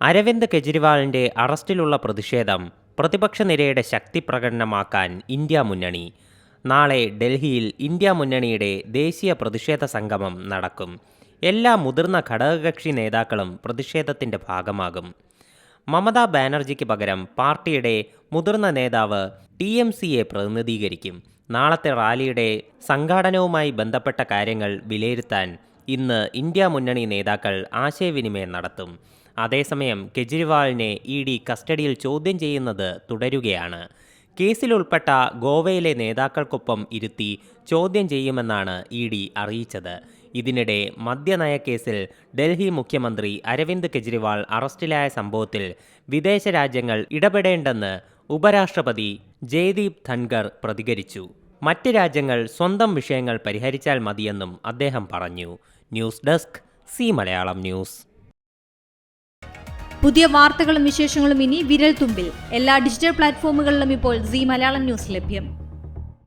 അരവിന്ദ് കെജ്രിവാളിന്റെ അറസ്റ്റിലുള്ള പ്രതിഷേധം പ്രതിപക്ഷ നിരയുടെ ശക്തി പ്രകടനമാക്കാൻ ഇന്ത്യ മുന്നണി. നാളെ ഡൽഹിയിൽ ഇന്ത്യ മുന്നണിയുടെ ദേശീയ പ്രതിഷേധ സംഗമം നടക്കും. എല്ലാ മുതിർന്ന ഘടകകക്ഷി നേതാക്കളും പ്രതിഷേധത്തിന്റെ ഭാഗമാകും. മമതാ ബാനർജിക്ക് പകരം പാർട്ടിയുടെ മുതിർന്ന നേതാവ് ടി എം സിയെ പ്രതിനിധീകരിക്കും. നാളത്തെ റാലിയുടെ സംഘാടനവുമായി ബന്ധപ്പെട്ട കാര്യങ്ങൾ വിലയിരുത്താൻ ഇന്ന് ഇന്ത്യ മുന്നണി നേതാക്കൾ ആശയവിനിമയം നടത്തും. അതേസമയം കെജ്രിവാളിനെ ഇ ഡി കസ്റ്റഡിയിൽ ചോദ്യം ചെയ്യുന്നത് തുടരുകയാണ്. കേസിലുൾപ്പെട്ട ഗോവയിലെ നേതാക്കൾക്കൊപ്പം ഇരുത്തി ചോദ്യം ചെയ്യുമെന്നാണ് ഇ ഡി അറിയിച്ചത്. ഇതിനിടെ മദ്യനയ കേസിൽ ഡൽഹി മുഖ്യമന്ത്രി അരവിന്ദ് കെജ്രിവാൾ അറസ്റ്റിലായ സംഭവത്തിൽ വിദേശ രാജ്യങ്ങൾ ഇടപെടേണ്ടെന്ന് ഉപരാഷ്ട്രപതി ജയ്ദീപ് ധൻഖർ പ്രതികരിച്ചു. മറ്റ് രാജ്യങ്ങൾ സ്വന്തം വിഷയങ്ങൾ പരിഹരിച്ചാൽ മതിയെന്നും അദ്ദേഹം പറഞ്ഞു. News desk C Malayalam news. പുതിയ വാർത്തകളും വിശേഷങ്ങളും ഇനി വിരൽ തുമ്പിൽ എല്ലാ ഡിജിറ്റൽ പ്ലാറ്റ്ഫോമുകളിലും ഇപ്പോൾ സി മലയാളം ന്യൂസ് ലഭ്യം.